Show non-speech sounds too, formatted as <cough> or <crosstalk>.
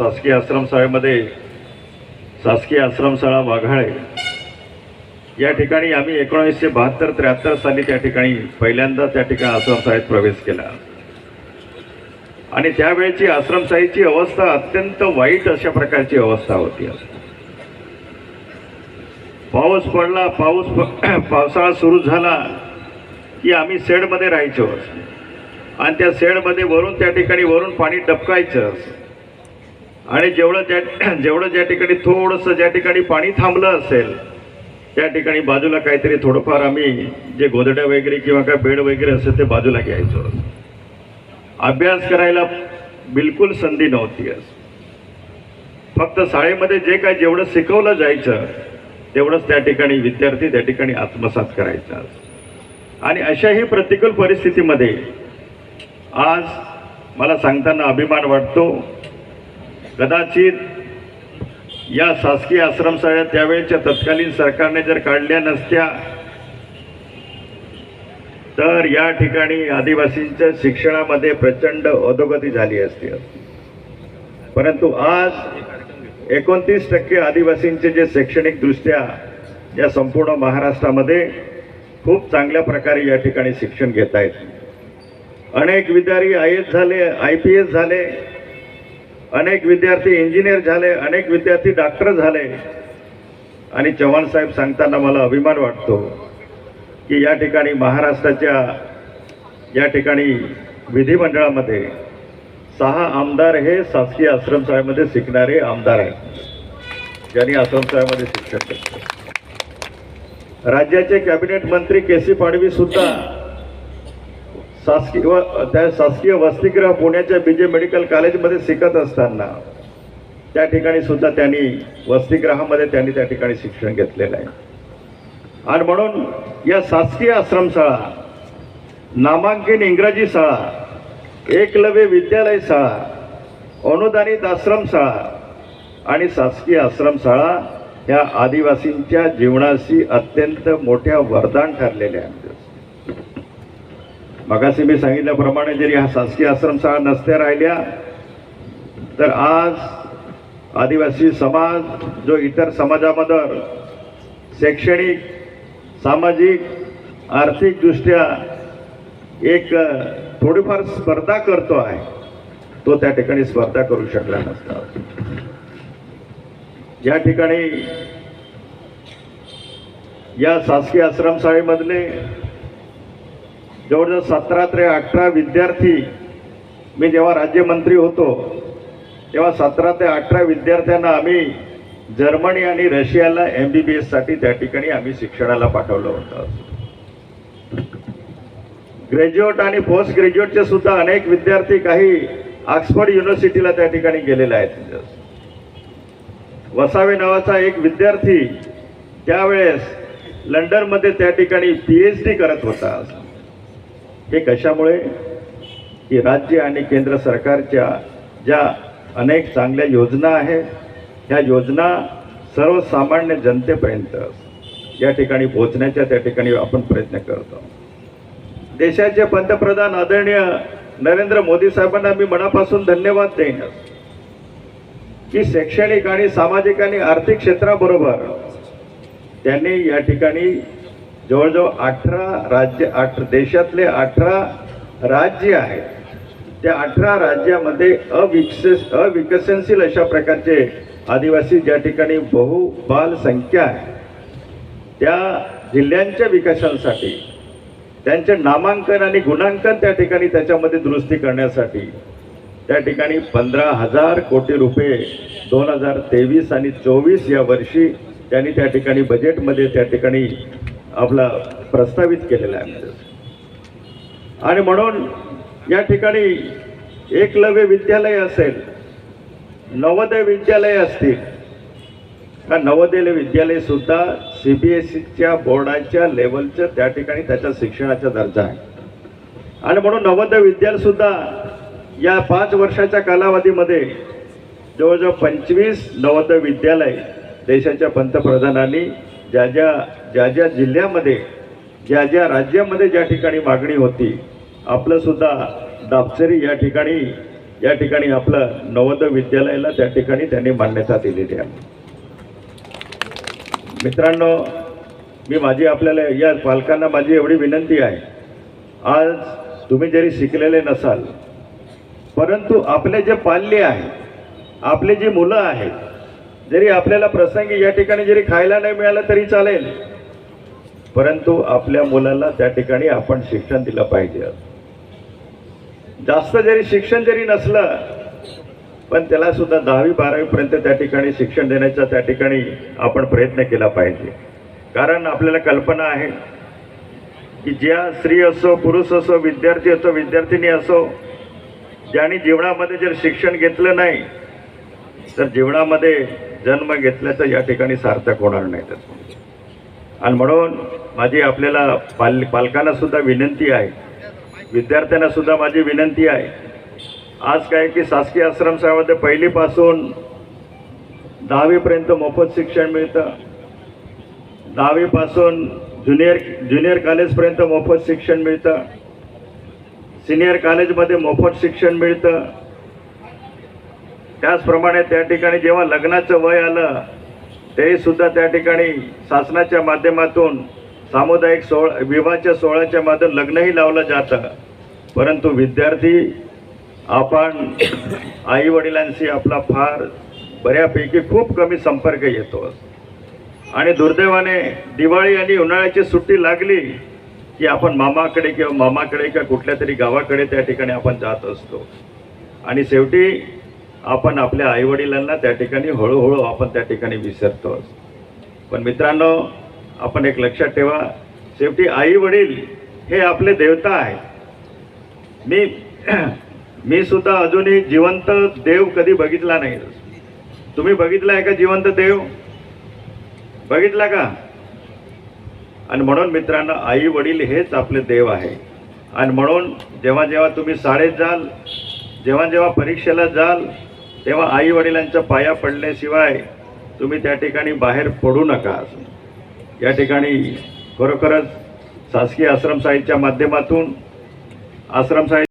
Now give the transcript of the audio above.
शासकीय आश्रमशाळेमध्ये शासकीय आश्रमशाळा वाघाळे. या ठिकाणी आम्ही एकोणीसशे बहात्तर त्र्याहत्तर साली त्या ठिकाणी पहिल्यांदा त्या ठिकाणी आश्रमशाळेत प्रवेश केला. आणि त्यावेळेची आश्रमशाहीची अवस्था अत्यंत वाईट अशा प्रकारची अवस्था होती. पाऊस पडला पाऊस <clears throat> पावसाळा सुरू झाला की आम्ही शेडमध्ये राहायचो. आणि त्या शेडमध्ये वरून त्या ठिकाणी वरून पाणी टपकायचं आणि जेवढं त्या <clears throat> जेवढं ज्या ठिकाणी थोडंसं ज्या ठिकाणी पाणी थांबलं असेल त्या ठिकाणी बाजूला काहीतरी थोडंफार आम्ही जे गोदड्या वगैरे किंवा काय बेड वगैरे असेल ते बाजूला घ्यायचो. अभ्यास करायला बिलकुल संधी नव्हती फक्त शाळेमध्ये जे काय जेवढं शिकवलं जायचं तेवढंच त्या ठिकाणी विद्यार्थी त्या ठिकाणी आत्मसात करायचा. आणि अशाही प्रतिकूल परिस्थितीमध्ये आज मला सांगताना अभिमान वाटतो कदाचित या शासकीय आश्रमशाळा त्यावेळेच्या तत्कालीन सरकारने जर काढल्या नसत्या तर या ठिकाणी आदिवासींच्या शिक्षणामध्ये प्रचंड अधोगती झाली असती. परंतु आज एकोणतीस टक्के आदिवासींचे जे शैक्षणिकदृष्ट्या या संपूर्ण महाराष्ट्रामध्ये खूप चांगल्या प्रकारे या ठिकाणी शिक्षण घेत आहेत अनेक विद्यार्थी आय एस झाले आय पी एस झाले अनेक विद्यार्थी इंजिनियर झाले अनेक विद्यार्थी डॉक्टर झाले. आणि चव्हाण साहेब सांगताना मला अभिमान वाटतो की या ठिकाणी महाराष्ट्राच्या या ठिकाणी विधिमंडळामध्ये सहा आमदार हे शासकीय आश्रमशाळेमध्ये शिकणारे आमदार आहेत. ज्यांनी आश्रमशाळेमध्ये शिक्षण घेतलं. राज्याचे कॅबिनेट मंत्री के सी पाडवी सुद्धा शासकीय व त्या शासकीय वसतिगृह पुण्याच्या बी जे मेडिकल कॉलेजमध्ये शिकत असताना त्या ठिकाणी सुद्धा त्यांनी वसतिगृहामध्ये त्यांनी त्या ठिकाणी शिक्षण घेतलेलं आहे. आणि म्हणून या शासकीय आश्रमशाळा नामांकित इंग्रजी शाळा एकलव्य विद्यालय शाळा अनुदानित आश्रमशाळा आणि शासकीय आश्रमशाळा ह्या आदिवासींच्या जीवनाशी अत्यंत मोठ्या वरदान ठरलेल्या आहेत. मगाशी मी सांगितल्याप्रमाणे जरी ह्या शासकीय आश्रमशाळा नसत्या राहिल्या तर आज आदिवासी समाज जो इतर समाजामध्ये शैक्षणिक सामाजिक आर्थिकदृष्ट्या एक थोडीफार स्पर्धा करतो आहे तो त्या ठिकाणी स्पर्धा करू शकला नसता. या ठिकाणी या शासकीय आश्रमशाळेमधले जवळजवळ सतरा ते अठरा विद्यार्थी मी जेव्हा राज्यमंत्री होतो तेव्हा सतरा ते अठरा विद्यार्थ्यांना आम्ही जर्मनी आणि रशियाला एम बी बी एससाठी त्या ठिकाणी आम्ही शिक्षणाला पाठवलं होतं. ग्रॅज्युएट आणि पोस्ट ग्रॅज्युएटचे सुद्धा अनेक विद्यार्थी काही ऑक्सफर्ड युनिव्हर्सिटीला त्या ठिकाणी गेलेले आहेत. वसावे नावाचा एक विद्यार्थी त्यावेळेस लंडनमध्ये त्या ठिकाणी पी एच डी करत होता. हे कशामुळे की राज्य आणि केंद्र सरकारच्या ज्या अनेक चांगल्या योजना आहेत ह्या योजना सर्वसामान्य जनतेपर्यंत या ठिकाणी पोहोचण्याच्या त्या ठिकाणी आपण प्रयत्न करतो. देशाचे पंतप्रधान आदरणीय नरेंद्र मोदी साहेबांना मी मनापासून धन्यवाद देईन. की शैक्षणिक आणि सामाजिक आणि आर्थिक क्षेत्राबरोबर त्यांनी या ठिकाणी जवळजवळ अठरा राज्य आठ देशातले अठरा राज्य आहेत. त्या अठरा राज्यामध्ये अविकस अविकसनशील अशा प्रकारचे आदिवासी ज्या ठिकाणी बहुबाल संख्या आहे त्या जिल्ह्यांच्या विकासासाठी त्यांचे नामांकन आणि गुणांकन त्या ठिकाणी त्याच्यामध्ये दुरुस्ती करण्यासाठी त्या ठिकाणी पंधरा हजार कोटी रुपये दोन हजार तेवीस आणि चोवीस या वर्षी त्यांनी त्या ठिकाणी बजेटमध्ये त्या ठिकाणी आपला प्रस्तावित केलेला आहे. आणि म्हणून या ठिकाणी एकलव्य विद्यालय असेल नवोदय विद्यालय असतील का नवोदय विद्यालय सुद्धा सी बी एस सीच्या बोर्डाच्या लेवलचं त्या ठिकाणी त्याच्या शिक्षणाचा दर्जा आहे. आणि म्हणून नवोदय विद्यालय सुद्धा या पाच वर्षाच्या कालावधीमध्ये जवळजवळ पंचवीस नवोदय विद्यालय देशाच्या पंतप्रधानांनी ज्या ज्या ज्या ज्या जिल्ह्यामध्ये ज्या ज्या राज्यामध्ये ज्या ठिकाणी मागणी होती आपलंसुद्धा दापसरी या ठिकाणी या ठिकाणी आपलं नवोदय विद्यालयाला त्या ठिकाणी त्यांनी मान्यता दिलेली आहे. मित्रांनो मी माझी आपल्याला या पालकांना माझी एवढी विनंती आहे. आज तुम्ही जरी शिकलेले नसाल परंतु आपले जे पाल्य आहे आपली जी मुलं आहेत जरी आपल्याला प्रसंगी या ठिकाणी जरी खायला नाही मिळालं तरी चालेल. परंतु आपल्या मुलाला त्या ठिकाणी आपण शिक्षण दिलं पाहिजे. जास्त जरी शिक्षण जरी नसलं पण त्याला सुद्धा दहावी बारावीपर्यंत त्या ठिकाणी शिक्षण देण्याचा त्या ठिकाणी आपण प्रयत्न केला पाहिजे. कारण आपल्याला कल्पना आहे की ज्या स्त्री असो पुरुष असो विद्यार्थी असो विद्यार्थिनी असो ज्यांनी जीवनामध्ये जर शिक्षण घेतलं नाही तर जीवनामध्ये जन्म घेतल्याचं या ठिकाणी सार्थक होणार नाही त्याचं आणि म्हणून माझी आपल्याला पाल पालकांना सुद्धा विनंती आहे. विद्यार्थ्यांना सुद्धा माझी विनंती आहे. आज काय की शासकीय आश्रमशाळेमध्ये पहिलीपासून दहावीपर्यंत मोफत शिक्षण मिळतं. दहावीपासून ज्युनियर ज्युनियर कॉलेजपर्यंत मोफत शिक्षण मिळतं. सिनियर कॉलेजमध्ये मोफत शिक्षण मिळतं. त्याचप्रमाणे त्या ठिकाणी जेव्हा लग्नाचं वय आलं ते सुद्धा त्या ठिकाणी शासनाच्या माध्यमातून सामुदायिक सोहळा विवाहाच्या सोहळ्याच्या माध्यम लग्नही लावलं जातं. परंतु विद्यार्थी आपण आईवडिलांशी आपला फार बऱ्यापैकी खूप कमी संपर्क येतो. आणि दुर्दैवाने दिवाळी आणि उन्हाळ्याची सुट्टी लागली की आपण मामाकडे किंवा मामाकडे किंवा कुठल्या तरी गावाकडे त्या ठिकाणी आपण जात असतो. आणि शेवटी आपण आपल्या आईवडिलांना त्या ठिकाणी हळूहळू आपण त्या ठिकाणी विसरतो. पण मित्रांनो आपण एक लक्षात ठेवा शेवटी आई वडील हे आपले देवता आहेत. मी <clears throat> मी सुद्धा अजूनही जिवंत देव कधी बघितला नाही. तुम्ही बघितला आहे का जिवंत देव? बघितला का? आणि म्हणून मित्रांनो आई वडील हेच आपले देव आहे. आणि म्हणून जेव्हा जेव्हा तुम्ही शाळेत जाल जेव्हा जेव्हा परीक्षेला जाल तेव्हा आई वडिलांच्या पाया पडल्याशिवाय तुम्ही त्या ठिकाणी बाहेर पडू नका. या ठिकाणी खरोखरच शासकीय आश्रमशाहीच्या माध्यमातून आश्रमशाही